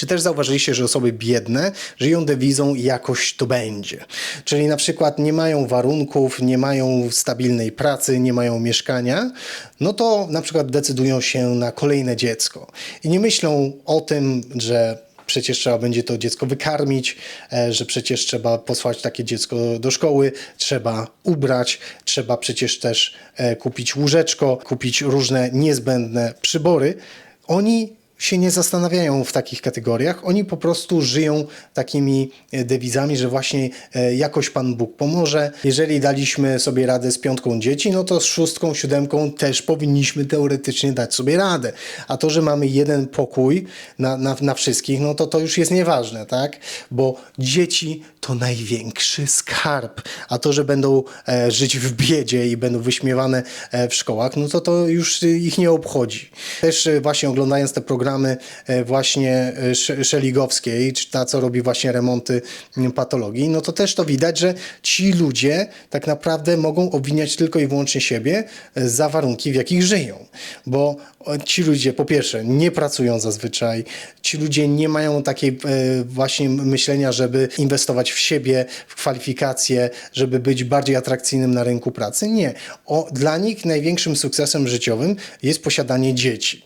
Czy też zauważyliście, że osoby biedne żyją dewizą jakoś to będzie? Czyli na przykład nie mają warunków, nie mają stabilnej pracy, nie mają mieszkania, no to na przykład decydują się na kolejne dziecko. I nie myślą o tym, że przecież trzeba będzie to dziecko wykarmić, e, że przecież trzeba posłać takie dziecko do szkoły, trzeba ubrać, trzeba przecież też e, kupić łóżeczko, kupić różne niezbędne przybory. Oni się nie zastanawiają w takich kategoriach, oni po prostu żyją takimi e, dewizami, że właśnie e, jakoś Pan Bóg pomoże. Jeżeli daliśmy sobie radę z piątką dzieci, no to z szóstką, siódemką też powinniśmy teoretycznie dać sobie radę. A to, że mamy jeden pokój na, na, na wszystkich, no to to już jest nieważne, tak? Bo dzieci to największy skarb. A to, że będą e, żyć w biedzie i będą wyśmiewane e, w szkołach, no to to już ich nie obchodzi. Też e, właśnie oglądając te programy e, właśnie e, Sz- Szeligowskiej, czy ta, co robi właśnie remonty m, patologii, no to też to widać, że ci ludzie tak naprawdę mogą obwiniać tylko i wyłącznie siebie e, za warunki, w jakich żyją. Bo ci ludzie po pierwsze nie pracują zazwyczaj, ci ludzie nie mają takiej właśnie myślenia, żeby inwestować w siebie, w kwalifikacje, żeby być bardziej atrakcyjnym na rynku pracy. Nie. O, dla nich największym sukcesem życiowym jest posiadanie dzieci.